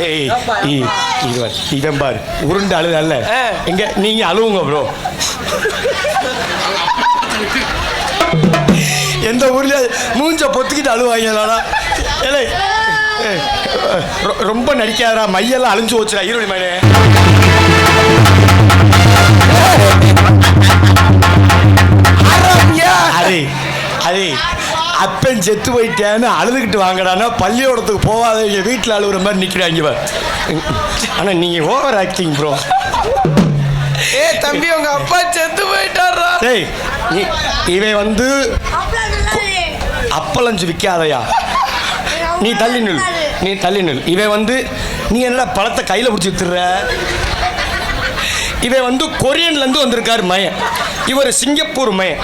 ஏய் இவன் இவன் பாரு. உருண்டு அழுதல்ல ஆ. எங்க நீங்க அழுவுங்க ப்ரோ எந்த ஊர்ல மூஞ்ச பொத்துக்கிட்டு அழுவாங்களாடா ஏலே ரொம்ப நடிக்காதடா. மையெல்லாம் அழிஞ்சு போச்சுடா. ஈரோடு மயனே அரே அரே அப்பன் செத்து போயிட்டேன்னு அழுதுகிட்டு வாங்கடான்னா பள்ளியோடத்துக்கு போகாதவங்க வீட்டில் அழுகுற மாதிரி நிற்கிறாங்க இவன். ஆனால் நீங்கள் ஓவர் ஆக்டிங் ப்ரோ ஏ தம்பி உங்க அப்பா செத்து போயிட்டாரா டேய் நீ இவன் வந்து அப்பளஞ்சு விற்காதயா நீ தள்ளி நில் நீ தள்ளி நில் இவன் வந்து நீ என்னடா பழத்தை கையில் பிடிச்சி வித்துற இவன் வந்து கொரியன்லேருந்து வந்திருக்காரு மயன். இவர் சிங்கப்பூர் மயன்.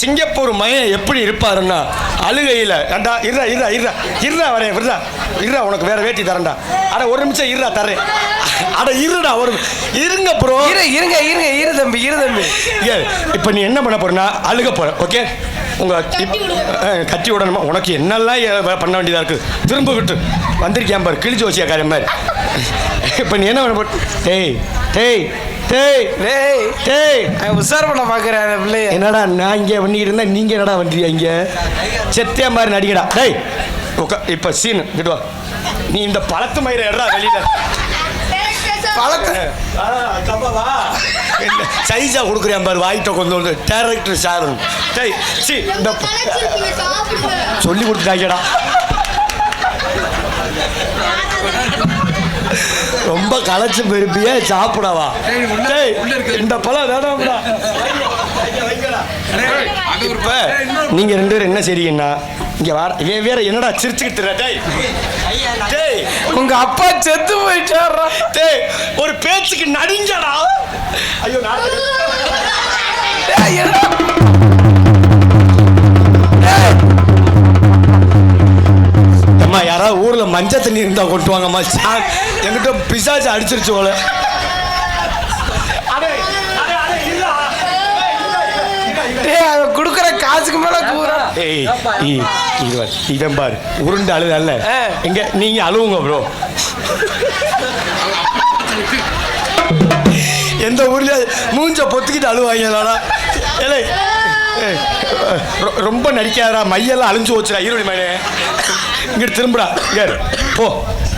சிங்கப்பூர் மயன் எப்படி இருப்பாருன்னா அழுகையில். ஏண்டா இருடா இருடா இருடா. இருடா வரேன் இருடா. இருடா உனக்கு வேற வேட்டி தரேன்டா. அட ஒரு நிமிஷம் இருடா தரேன். அட இருடா ஒரு இருங்க ப்ரோ இரு இருங்க இருங்க இரு தம்பி இரு தம்பி. ஏ இப்போ நீ என்ன பண்ண போறனா அழுக போற ஓகே உங்க கட்டி விடணுமா? உனக்கு என்னெல்லாம் பண்ண வேண்டியதா இருக்கு? திரும்ப விட்டு. வந்திருக்கேன் பாரு கிழிச்சு வச்சியா காரியம் மாதிரி இப்போ நீ என்ன பண்ண போற டேய் டேய் டேய் டேய். டேய். உசார் பண்ண அந்த பிள்ளைய. என்னடா நான் இங்கே பண்ணிக்கிட்டு இருந்தா நீங்க என்னடா பண்றீங்க இங்க? செத்தியா மாதிரி நடிக்கடா டேய் உக்கா இப்போ சீன் கிட்டு வா. நீ இந்த பழத்து மயிரை எடுறா வெளியில. பழத்தை? சைஸா கொடுக்குறேன் பாரு வாய்ட்ட கொண்டு வந்து. Director sir. டேய் சி இந்த சொல்லி கொடுத்துட்டாங்கடா. ரொம்ப களைச்சு பெருப்பிய சாப்பிடவா? டேய் இந்த பழம் வேணாம்டா. இப்ப நீங்க ரெண்டு பேரும் என்ன செய்றீங்கன்னா இங்க வர வேற என்னடா சிரிச்சுக்கிட்டு இருக்க? டேய் டேய் உங்க அப்பா செத்து போயிட்டாரா டேய் ஒரு பேச்சுக்கு நடிங்கடா. ஐயோ நான் யாராவது ஊர்ல மஞ்சள் தண்ணி இருந்தா கொண்டு வாங்கம்மா என்கிட்ட பிசாச்சு அடிச்சிருச்சு போல. குடுக்குற காசுக்கு மேல கூறா. ஏய் இ- இவன் இவன் பாரு உருண்டு அழுதல்ல ஆ. எங்க நீங்க அழுவுங்க ப்ரோ எந்த ஊர்ல மூஞ்ச பொத்துக்கிட்டு அழுவாங்களாடா ரொ- ரொம்ப நடிக்காதடா மையெல்லாம் அழிஞ்சு போச்சுடா ஈரோடு மயனே இங்கிட்டு திரும்புடா. இங்க. போ.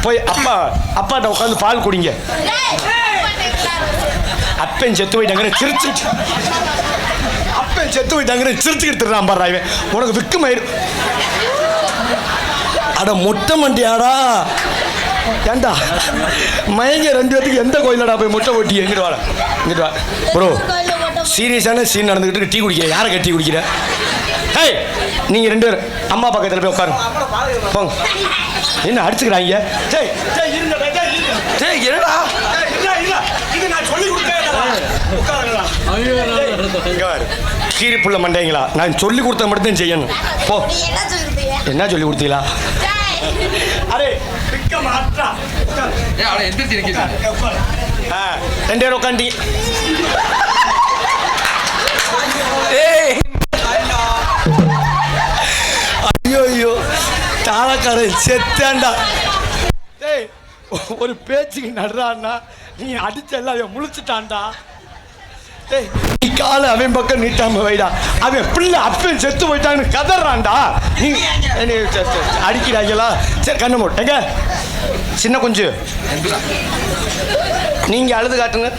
போய் அப்பா அப்பாட்ட உட்காந்து பால் குடிங்க. அப்பன் செத்து போயிட்டாங்கிற சிரிச்சு அப்பன் செத்து போயிட்டாங்கிற சிரிச்சுக்கிட்டு திருறான் பாடுறா இவன் உனக்கு விக்கு மயிறு அட மொட்டை மண்டியாடா. ஏண்டா மயங்க ரெண்டு பேத்துக்கு எந்த கோயிலடா போய் முட்டை ஓட்டி எங்கிட்டு வாடா. இங்கிட்டு வா. ப்ரோ சீரியஸான சீன் நடந்துக்கிட்டு. டீ குடிக்கிற யாரை கட்டி குடிக்கிற? ஹேய் நீங்கள் ரெண்டு பேரும் அம்மா பக்கத்தில் போய் உட்காருங்க. போங்க. என்ன அடிச்சுக்கிறாங்க? இருங்கடா டேய் இருங்க டேய் என்னடா. இது நான். கீரிப்புள்ள மண்டைங்களா? நான் சொல்லி கொடுத்த மட்டும் தான் செய்யணும். போ. என்ன சொல்லி கொடுத்தீங்களா? அரே உட்காரு. உட்காரு. ரெண்டு பேரும் உட்காந்து காலக்காரன் செத்தாண்டா டேய் ஒரு பேச்சுக்கு நடுறான்னா நீ அடிச்ச எல்லாம் முழிச்சுட்டான்டா முழிச்சிட்டான்டா டேய் நீ காலை அவன் பக்கம் நீட்டாம வைடா அவன் பிள்ளை அப்பன் செத்து போயிட்டான்னு கதறான்டா நீ நீ அடிக்கிறாங்களா சரி கண்ணு மூடு சின்ன குஞ்சு நீங்கள் அழுது காட்டுங்க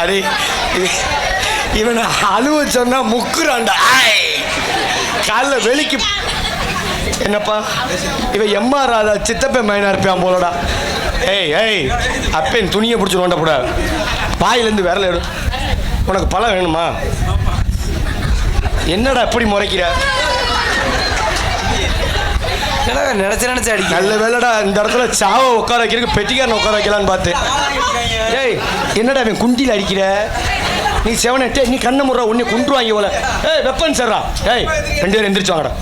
அடே இவனை அழுவ சொன்னா முக்குறான்டா. ஆய். காலைல வெளிக்கு என்னப்பா? இவன் எம்மா ராதா சித்தப்பை மைனா இருப்பான் போலடா. ஏய் ஏய் அப்பேன் துணியை பிடிச்சி நோண்டப்பட வாயிலேருந்து விரல எடு. உனக்கு பழம் வேணுமா? என்னடா இப்படி முறைக்கிற? என்னடா நினைச்சு நினைச்சு அடிக்க நல்ல வேலைடா இந்த இடத்துல சாவ உட்கார வைக்கிறதுக்கு பெட்டிக்காரன் உட்கார வைக்கலான்னு பார்த்தேன் ஏய் என்னடா அவன் குண்டியில் அடிக்கிற? நீ செவனே நீ கண்ணை முடுற உன்னை குண்டுருவாங்க போல ஏய் வெப்பன் சார்ரா ஏய் ரெண்டு பேரும் எந்திரிச்சு வாங்கடா.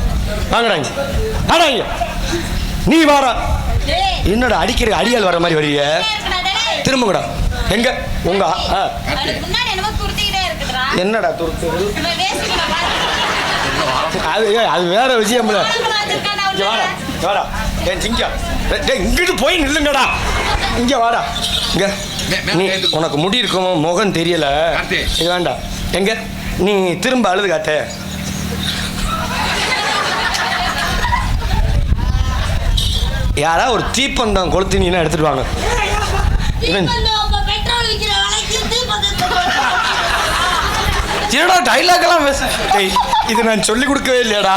வாங்கடா இங்க. நீ வாடா. என்னடா அடிக்கிற அடியால் வர மாதிரி வரீங்க திரும்புங்கடா எங்க? உங்க ஆ, என்னடா துருத்துது அது ஏய், அது வேற விஷயம் இங்க வாடா வாடா. ஏன் சிங்கா டேய் இங்கிட்டு போய் நில்லுங்கடா. இங்க வாடா. இங்க. நீ உனக்கு முடி இருக்கும் முகம் தெரியல. இது வேண்டாம் எங்க? நீ திரும்ப அழுது காட்டு. யாரா ஒரு தீப்பந்தம் கொளுத்தினீங்கன்னா எடுத்துட்டு வாங்க. என்னடா டைலாக் எல்லாம் இது நான் சொல்லி கொடுக்கவே இல்லையாடா.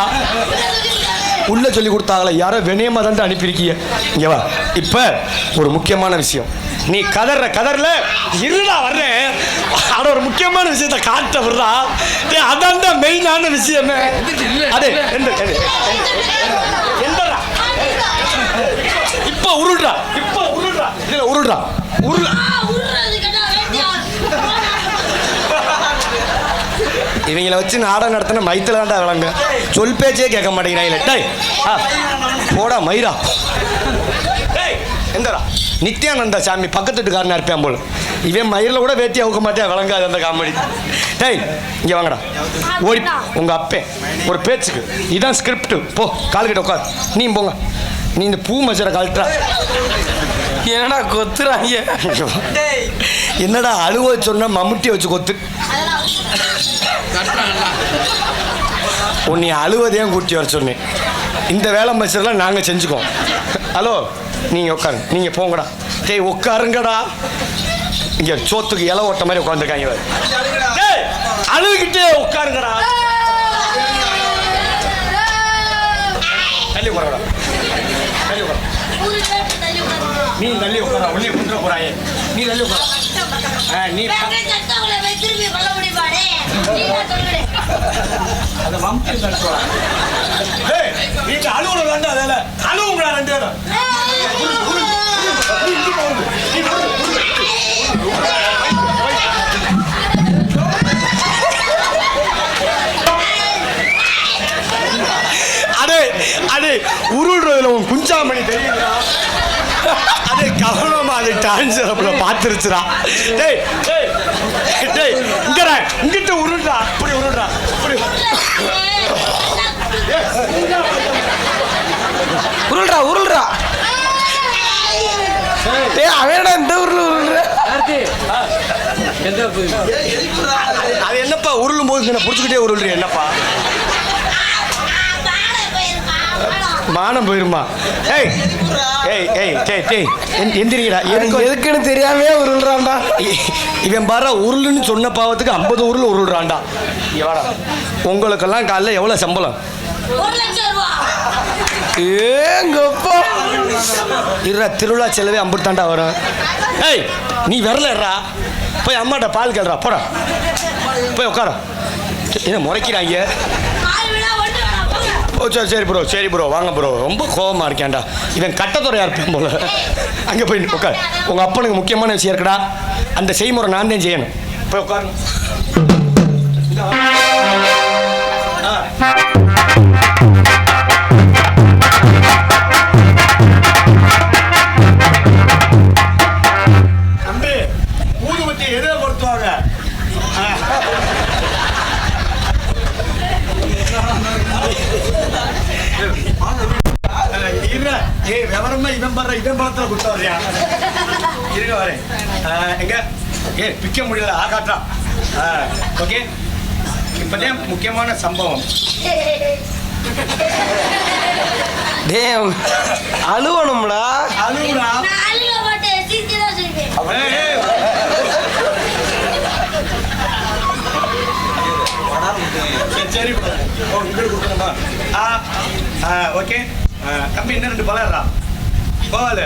உள்ள சொல்லி கொடுத்தாங்களே யாரோ வினயமா தான் அனுப்பியிருக்கீங்க. இங்கேவா இப்ப ஒரு முக்கியமான விஷயம். நீ கதற கதறல இருடா வர்றேன். ஆனா ஒரு முக்கியமான விஷயத்த காட்ட விடுறா. அதான் தான் மெயினான விஷயமே. அதே எந்த எந்தடா இப்ப உருடுறா இப்ப உருள்றா இதுல உருடுறா உருள் இவங்கள வச்சு நாடகம் நடத்தின மைத்தில் தான்டா விளங்க. சொல் பேச்சே கேட்க மாட்டேங்கிறாங்களே டேய் ஆ, போடா மயிரா. டேய். எந்தடா நித்யானந்தா சாமி பக்கத்து வீட்டுக்காரனா இருப்பேன் போல. இவன் மயிரில் கூட வேட்டி அவுக்க மாட்டேன் விளங்காது அந்த காமெடி. டேய் இங்கே வாங்கடா. ஓடி உங்கள் அப்பே. ஒரு பேச்சுக்கு. இதான் ஸ்கிரிப்ட் போ கால்கிட்ட உட்கார். நீ போங்க. நீ இந்த பூ மச்சரை கழட்டா என்னடா கொத்துறாங்க என்னடா அழுவ சொன்ன மம்முட்டி வச்சு கொத்து. உன்னை அழுவதையும் கூட்டி வர சொன்னேன். இந்த வேலை மச்சரெல்லாம் நாங்கள் செஞ்சுக்கோம். ஹலோ நீங்கள் உட்காருங்க. நீங்கள் போங்கடா. டேய் உட்காருங்கடா. இங்கே சோத்துக்கு இலை ஓட்ட மாதிரி உட்காந்துருக்காங்க இவர். டேய் அழுதுகிட்டே உட்காருங்கடா. தள்ளி உட்காரடா தள்ளி உட்கார நீ தள்ளி உட்கார உள்ளே கொண்டு போறாயே. நீ தள்ளி உட்கார. நீ அதை மம்டி நடத்துவா நீங்க அழுவுல வேண்டாம் அதில் அழுவுங்களா ரெண்டு பேரும்? நீ உருள்றதுல உன் குஞ்சாமணி தெரியுங்களா அடே கவனமா அது டான்ஸர் பார்த்துருச்சுடா. டேய் டேய் டேய் இங்கடா இங்கிட்ட உருள்றா இப்படி உருள்றா இப்படி உருள்றா உருள்றா. டேய் அவனடா இந்த உருள் உருள்ற. அது என்னப்பா உருளும் போது என்ன புடிச்சுக்கிட்டே உருள்றீ என்னப்பா? மானம் போயிருமா? ஏய் ஏய் ஏய் டேய் டேய் எந்- எந்திரிங்கடா. எனக்கு எதுக்கு எதுக்குன்னு தெரியாமே உருள்றான்டா. இவன் பாரு உருளுன்னு சொன்ன பாவத்துக்கு ஐம்பது உருள் உருள்றான்டா. இங்க வாடா. உங்களுக்கெல்லாம் காலைல எவ்வளோ சம்பளம்? ஒரு லட்சம் ரூபா. ஏங்கப்பா இருடா திருவிழா செலவே ஐம்பது தாண்டா வரும். ஏய் நீ வரலடா போய் அம்மாட்ட பால் கேள்றா. போடா. போய் உட்கார. என்ன முறைக்கிறாங்க ஓ சரி சரி ப்ரோ சரி ப்ரோ வாங்க ப்ரோ ரொம்ப கோபமாக இருக்கேன்டா. இவன் கட்டத்துறையா இருப்பேன் போல? அங்கே போய் உட்கார். உங்கள் அப்பனுக்கு முக்கியமான விஷயம் இருக்குடா. அந்த செய்முறை நான் தான் செய்யணும். போய் உட்காரு. இவன் பணத்துல கொடுத்தா வரியா? இருங்க வரேன். எங்க? ஏ பிக்க முடியல ஆகாட்டா. ஓகே? இப்பதான் முக்கியமான சம்பவம். டேய் அழுவணும்டா. ஏய். சரி, ஆ ஆ ஓகே. ஆ, தம்பி இன்னும் ரெண்டு பழம்டா இன்னும்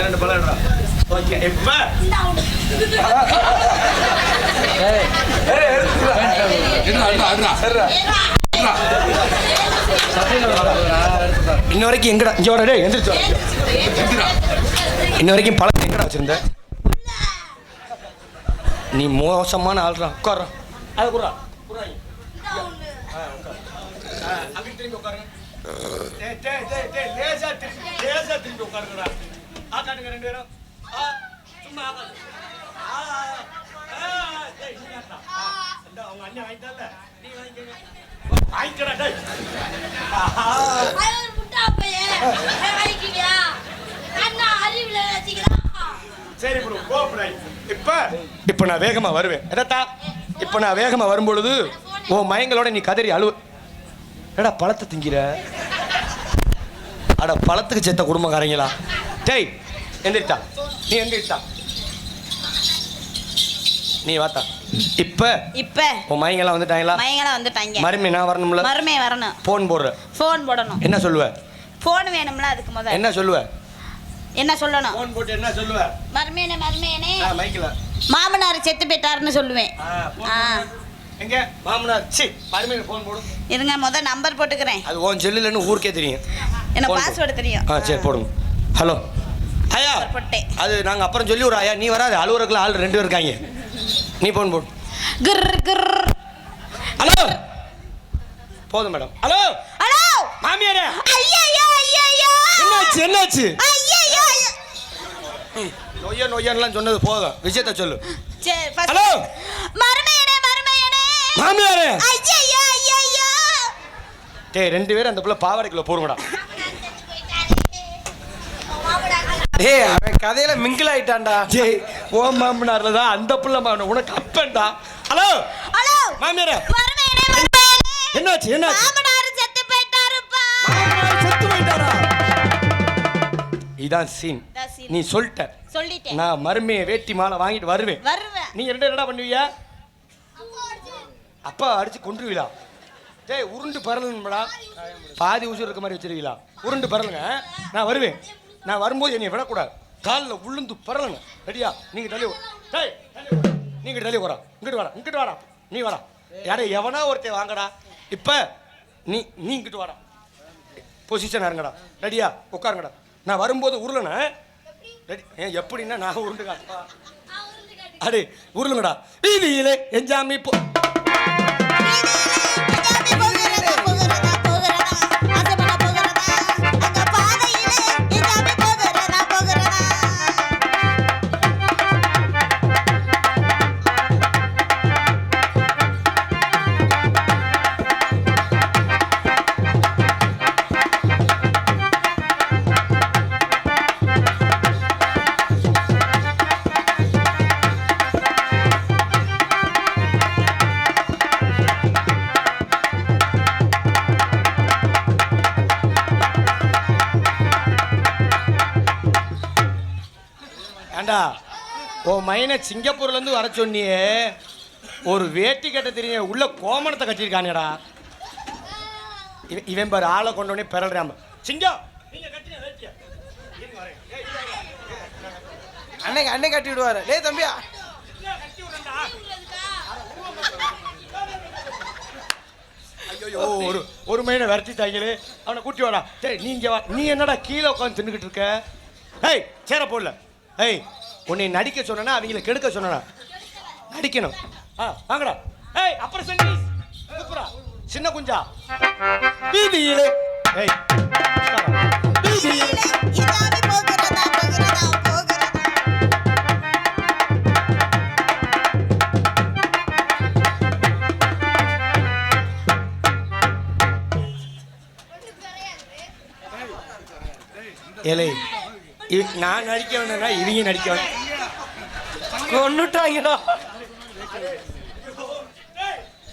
ரெண்டு பழம்டா ஓகே இப்போ. இன்ன வரைக்கும் எங்கடா? இங்க டேய் எந்திரிச்சு. இன்ன வரைக்கும் பழம் எங்கடா வச்சிருந்த? நீ மோசமான ஆள்றா உட்கார்றா. அது குறா அங்கிட்டு திரும்பி உட்காருங்க. லேசா திரும்பி லேசா திரும்பி உட்காருங்கடா ஆ காட்டுங்க ரெண்டு பேரும் ஆ சும்மா ஆ காட்டு வாங்கிக்கடா டேய் அது ஒரு முட்டா பையன் வாங்கிக்கிறியா அண்ணா அறிவுல வச்சுக்கிறான் சரி ப்ரோ கோபுராய் இப்போ இப்ப நான் வேகமாக வருவேன். எதத்தா இப்போ நான் வேகமாக வரும்பொழுது உன் மயங்களோட நீ கதறி அழுவ. எடா பழத்தை திங்கிற? அட பழத்துக்கு செத்த குடும்பக்காரங்களா? டேய் எந்திரிட்டா நீ எந்திரிட்டா நீ வாத்தா. இப்ப இப்ப உன் மயங்கெல்லாம் வந்துட்டாங்களா? மயங்களாம் வந்துட்டாங்க. மறுமை நான் வரணும்ல? மறுமை வரணும். போன் போடுற. ஃபோன் போடணும். என்ன சொல்லுவ? ஃபோன் வேணும்ல அதுக்கு முதல்ல என்ன சொல்லுவ? என்ன சொல்லணும்? போன் போட்டு என்ன சொல்லுவ? மருமேனே மருமேனே. மைக்கில் மாமனார் செத்து போயிட்டாருன்னு சொல்லுவேன். ஆ எங்க? மாமனார். சி மறுமையில் போன் போடு. இருங்க முத நம்பர் போட்டுக்கிறேன். அது உன் செல்லுலன்னு ஊருக்கே தெரியும். எனக்கு phone பாஸ்வேர்டு தெரியும். ஆ சரி போடுங்க. ஹலோ ஐயா போட்டேன். அது நாங்கள் அப்புறம் சொல்லி ஒரு ஐயா. நீ வராது அலுவலகத்தில் ஆள் ரெண்டு பேர் இருக்காங்க. நீ போன் போடு. கிர் கிர். ஹலோ போதும் மேடம். ஹலோ ஹலோ மாமியாரே. ஐயா ஐயா ஐயா என்னாச்சு? என்னாச்சு ஐயா. ஐயா நொய்ய நொய்யன்லாம் சொன்னது போதும். விஷயத்த சொல்லு. சரி ஹலோ மருமையனே மாமியாரே! டேய் ரெண்டு பேரும் அந்த புள்ள பாவாடைக்குள்ள போடுங்கடா. டேய் அவன் கதையில மிங்கிள் ஆயிட்டான்டா. டேய் ஓ மாமனார்ல தான் அந்த புள்ள மாமன உனக்கு அப்பன்டா. ஹலோ! ஹலோ! மாமியாரே! என்னாச்சு என்னாச்சு? மாமனார் செத்து போயிட்டாருப்பா. மாமனார் செத்து போயிட்டாரா? இதான் சீன். நீ சொல்லிட்ட. சொல்லிட்டேன். நான் மருமையை வேட்டி மாலை வாங்கிட்டு வருவேன். வருவேன். நீ ரெண்டு என்னடா பண்ணுவீங்க? அப்பா அடிச்சு கொண்டுருவீங்களா டேய் உருண்டு பரலுங்கடா பாதி உசுர் இருக்க மாதிரி வச்சிருவீங்களா உருண்டு பரலுங்க. நான் வருவேன். நான் வரும்போது என்னை விடக்கூடாது. காலில் உளுந்து பரலுங்க ரெடியா? நீங்கள் தள்ளி டேய் தள்ளி தள்ளி வரா இங்கிட்டு வாடா இங்கிட்டு வாடா. நீ வரா யாரே எவனா ஒருத்தன் வாங்கடா. இப்போ நீ நீ இங்கிட்டு வாடா. பொசிஷன் இருங்கடா. ரெடியா? உட்காருங்கடா. நான் வரும்போது உருளன. ரெடி ஏன் எப்படின்னா நான் உருண்டு காட்டுப்பா அடே உருளுங்கடா. வீதியிலே எஞ்சாமி போ மைனை சிங்கப்பூர்லேருந்து வர சொன்னியே. ஒரு வேட்டி கட்ட தெரியும் உள்ள கோமணத்தை கட்டியிருக்கானேடா இவன் இவன் பாரு ஆளை கொண்டோடனே பிறல்றாம சிங்கம். அன்னைக்கு அன்னை கட்டி விடுவாரு. டேய் தம்பியா. ஐயோ ஒரு ஒரு மைனை விரட்டிட்டாங்களே அவனை கூட்டி வாடா. நீங்க வா. நீ என்னடா கீழே உட்காந்து தின்னுக்கிட்டு இருக்க? ஏய் சேர போடல. ஏய் உன்னை நடிக்க சொன்னா அவங்கள கெடுக்க சொன்னா நடிக்கணும். ஆ வாங்கடா. ஏய் அப்புறம் சொல்லி சின்ன குஞ்சா. வீதியிலே ஏய் உட்காரா. ஏலே இவ- நான் நடிக்க வேணும்னா இவங்க நடிக்க வேணும்.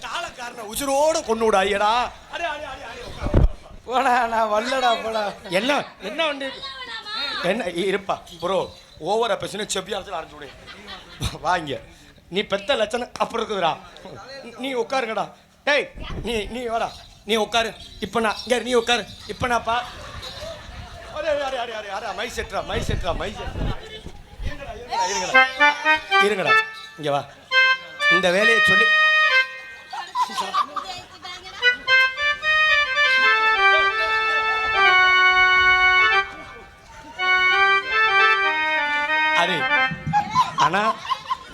தாளக்காரனை உசுரோட கொண்டு விடாயடா போடா நான் வரலடா போடா. என்ன என்ன வண்டி? என்ன இருப்பா ப்ரோ ஓவரா பேசுன செப்பியாலத்தில் அரைஞ்சு விடு. வாங்க நீ பெத்த லட்சணம் அப்புறம் இருக்குதுடா. நீ உட்காருங்கடா. டேய் நீ நீ வாடா. நீ உட்காரு. இப்போ நான் இங்கே நீ உட்காரு. இப்போ நான்ப்பா அரே அரே அரே அரே அரே மை செட்ரா மை செட்ரா மை இருங்கடா இருங்கடா இங்கே வா. இந்த வேலையை சொல்லி அது ஆனா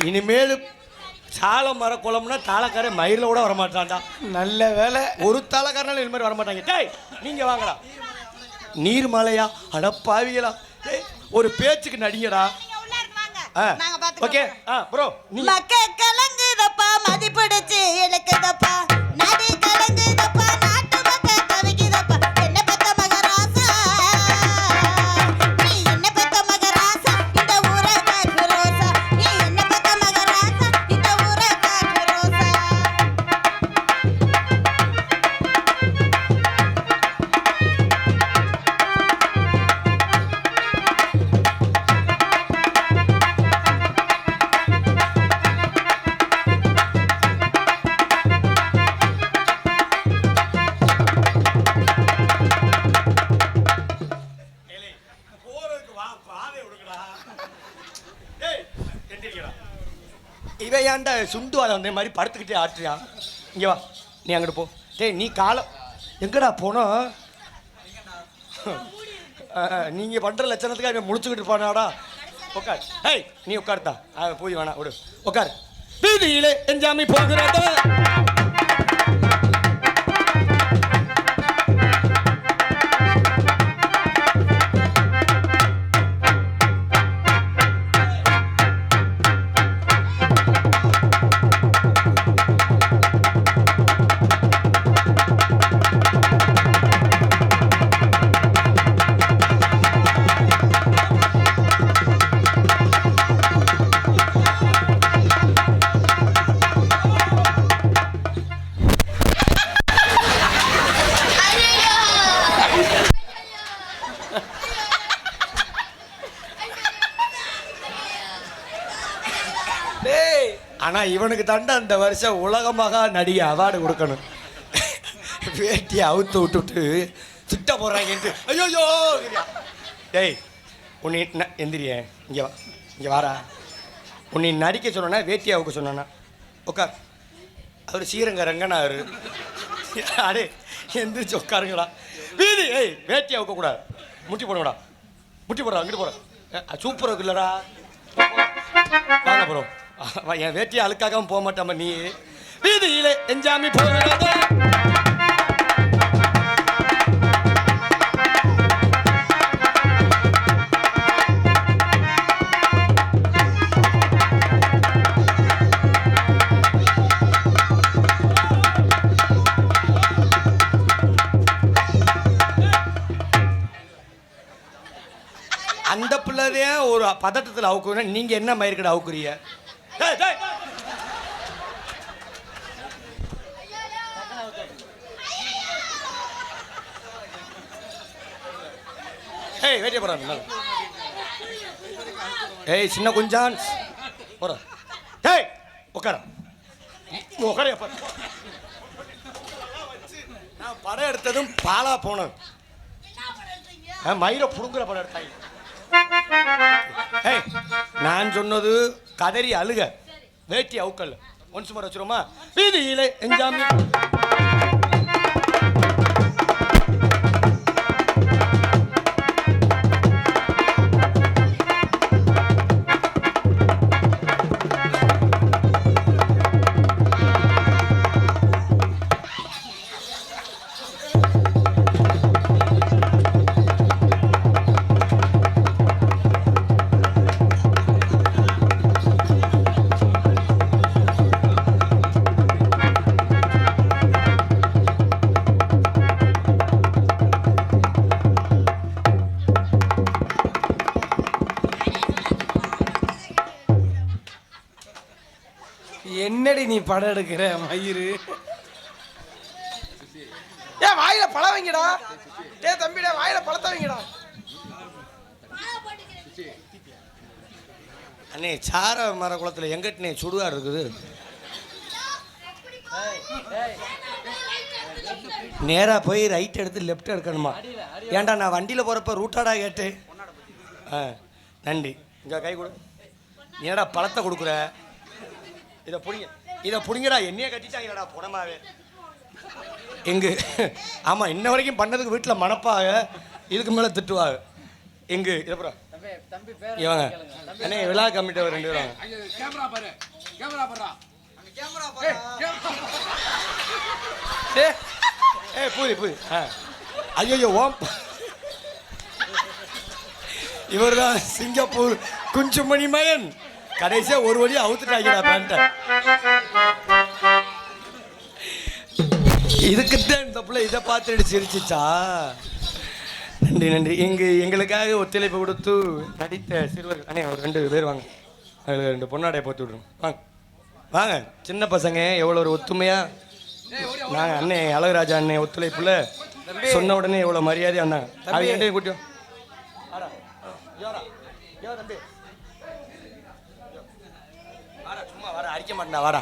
இனிமேல் சால மர குளம்னா தாளக்காரன் மயிரில் கூட வரமாட்டான்டா. நல்ல வேலை. ஒரு தாளக்காரனால மாதிரி வரமாட்டாங்க. டேய் நீங்க வாங்கடா. நீர் மலையா அட பாவிகளா டேய் ஒரு பேச்சுக்கு நடிங்கடா. ஓகே ஆ ப்ரோ நீ சுண்டு வாழை வந்த மாதிரி படுத்துக்கிட்டே ஆட்டுறியான் இங்கே வா. நீ அங்கிட்டு போ. டேய் நீ காலம் எங்கடா போனோம் நீங்கள் பண்ணுற லட்சணத்துக்காக இவன் முடிச்சுக்கிட்டு இருப்பானாடா. உட்கார் ஹேய் நீ உட்கார்த்தா போய் வேணாம் விடு. உட்கார் வீதியிலே எஞ்சாமி போகிறதா இவனுக்கு தாண்டா அந்த வருஷம் உலகமாக நடிகை அவார்டு கொடுக்கணும். வேட்டியை அவுத்து விட்டுட்டு திட்ட போறாங்கன்ட்டு ஐயோயோ! டேய் உன்னை ந- எந்திரிய வா இங்கே வாரா உன்னை நடிக்க சொன்னா வேட்டியை அவுக்க சொன்னா உட்கார் அவர் ஸ்ரீரங்க ரங்கனார் அடே எந்திரிச்சு உட்காருங்களா வீதி ஏய் வேட்டியை அவுக்கக்கூடாது முட்டி போடுங்கடா. முட்டி போடுறா அங்கிட்டு போகிறேன் சூப்பராக இருக்குல்லடா. வாங்க போகிறோம் என் வேட்டியை அழுக்காகவும் போக மாட்டாம நீ. வீதியிலே எஞ்சாமி போகிறதா அந்த பிள்ளையே ஒரு பதட்டத்தில் அவுக்குறேன். நீங்கள் என்ன மயிர்கடை அவுக்குறீங்க? ஏய் வேட்டிய போறாங்க ஏய் சின்ன குஞ்சான். போற ஏய் உட்கார. உட்கார நான் படம் எடுத்ததும் பாலா போனேன் மயிரை புடுங்குற படம் எடுத்தாங்க ஏய் நான் சொன்னது கதறி அழுக. வேட்டி அவுக்கல் ஒன்ஸ் முறை வச்சுருமா வீதியிலே எஞ்சாமி. படம் எடுக்கிற மயிறு. ஏன் வாயில பழம் வைங்கடா. டே தம்பிடா வாயில பழத்தை வைங்கடா. அண்ணே சார மர குளத்தில் எங்கிட்டனே சுடுகாடு இருக்குது? நேராக போய் ரைட் எடுத்து லெஃப்ட் எடுக்கணுமா? ஏன்டா நான் வண்டியில் போகிறப்ப ரூட்டாடா கேட்டேன். ஆ நன்றி. இங்கே கை கொடு. ஏடா பழத்தை கொடுக்குற? இதை பிடிங்க. இதை பிடிங்கடா என்னையே கட்டிட்டாங்கடா புடமாவே எங்கு ஆமாம் இன்ன வரைக்கும் பண்ணதுக்கு வீட்டில் மணப்பாக இதுக்கு மேலே திட்டுவாங்க எங்கு இதை புறம் இவங்க. அண்ணே விழா கமிட்டி ரெண்டு பேரும். கேமரா பாரு. கேமரா பாரு ஆ. ஐயோ ஓம். இவர் தான் சிங்கப்பூர் குஞ்சுமணி மகன் கடைசியா ஒரு வழி அவுத்துட்டாங்கடா பேண்ட்டை இதுக்குத்தான் இந்த பிள்ளை இதை பார்த்துட்டு சிரிச்சிச்சா? நன்றி நன்றி. இங்கு எங்களுக்காக ஒத்துழைப்பு கொடுத்து நடித்த சிறுவர்கள் அண்ணே ஒரு ரெண்டு பேர் வாங்க. அதில் ரெண்டு பொன்னாடையை போட்டு விட்ருங்க வாங்க. வாங்க. சின்ன பசங்க எவ்வளோ ஒரு ஒத்துமையா? நாங்கள் அண்ணே அழகுராஜா அண்ணே ஒத்துழைப்புல சொன்ன உடனே எவ்வளோ மரியாதை அண்ணா அவங்க ரெண்டையும் கூட்டியோ வாடா. யோரா. யோ தம்பி. வாடா, சும்மா வாடா அடிக்க மாட்டேன் வாடா.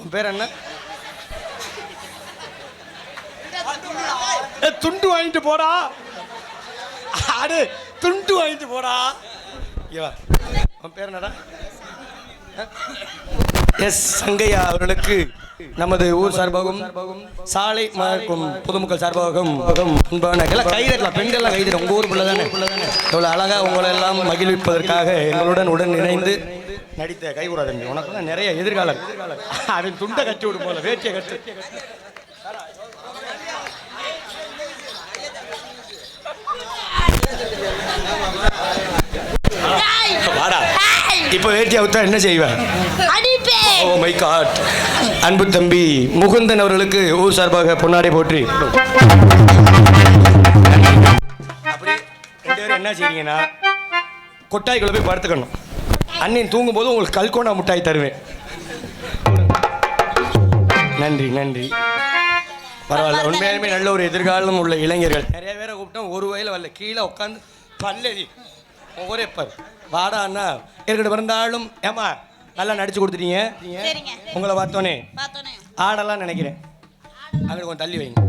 உன் பேர் என்ன? துண்டு வாங்கிட்டு போடா. அடு துண்டு வாங்கிட்டு போடா. இவா உன் பேர் என்னடா? எஸ் சங்கையா அவர்களுக்கு நமது ஊர் சார்பாகவும் சாலை மற்றும் பொதுமக்கள் சார்பாகவும் அன்பான எல்லாம் கைதட்டலாம். பெண்கள்லாம் கைதட்டலாம் உங்கள் ஊர் பிள்ளை தானே இவ்வளோ அழகாக உங்களை எல்லாம் மகிழ்விப்பதற்காக எங்களுடன் உடன் இணைந்து நடித்த கைகூடா தம்பி உனக்கு நிறைய எதிர்காலம். அவன் துண்டை கட்டி விடும் போல வேட்டியை கட்டு. வாடா. இப்போ வேட்டி அவுத்தா என்ன செய்வேன் ஓ மை காட் அன்பு தம்பி முகுந்தன் அவர்களுக்கு ஊர் சார்பாக பொன்னாடை போற்றி. அப்படி என்ன செய்றீங்கன்னா கொட்டாய்க்குள்ள போய் படுத்துக்கணும். அண்ணன் தூங்கும்போது உங்களுக்கு கல்கோண்டா முட்டாய் தருவேன். நன்றி நன்றி. பரவாயில்ல உண்மையாலுமே நல்ல ஒரு எதிர்காலம் உள்ள இளைஞர்கள். நிறைய பேரை கூப்பிட்டோம் ஒரு வயல வரல. கீழே உட்காந்து பல்லதி ஒரே பார். வாடா அண்ணா. இருக்கட்டும் பிறந்தாலும் ஏமா நல்லா நடிச்சு கொடுத்துட்டீங்க. உங்களை பார்த்தோன்னே ஆடலாம் நினைக்கிறேன். அங்கே கொஞ்சம் தள்ளி வைங்க.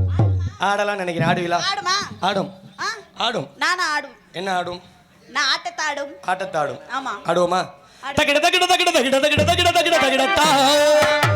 ஆடலாம் நினைக்கிறேன். ஆடுவீங்களா ஆடுமா? ஆடும். நானும் ஆடும். என்ன ஆடும்? நான் ஆட்டத்தாடும். ஆட்டத்தாடும். ஆமா. ஆடுவோமா? ஆடு. தகிட தகிட தகிட தகிட தகிட தகிட தகிட தகிட தா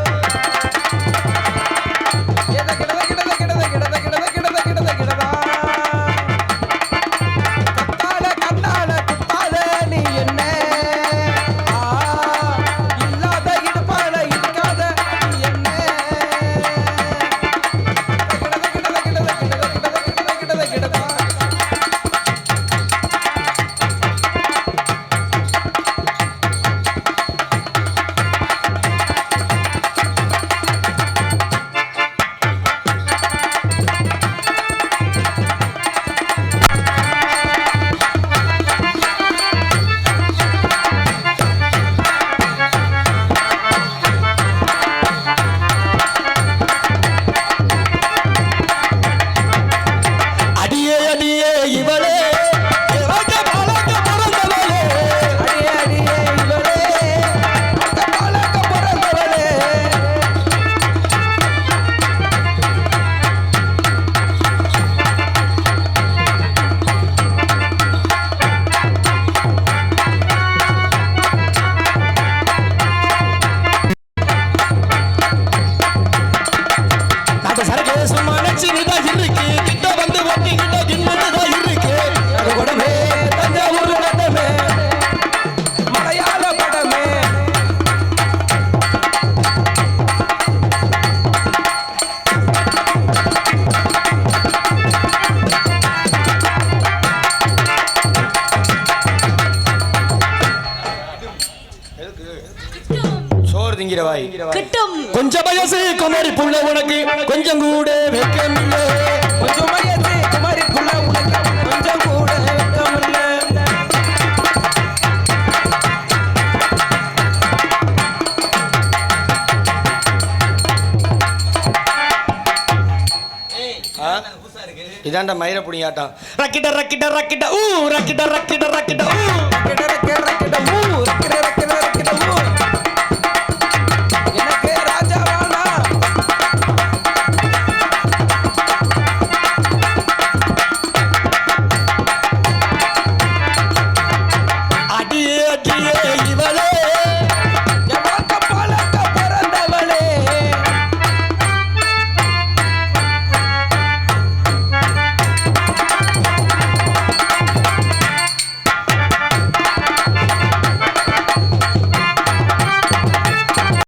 இதாண்டா மயிர புடியாட்டம் ரக்கிட ரக்கிட ரக்கிட ஊ ரக்கிட ரக்கிட ரக்கிட ஊ. ரக்கிட ரக்கிட ரக்கிட ஊ ரக்கிட ரக்கிட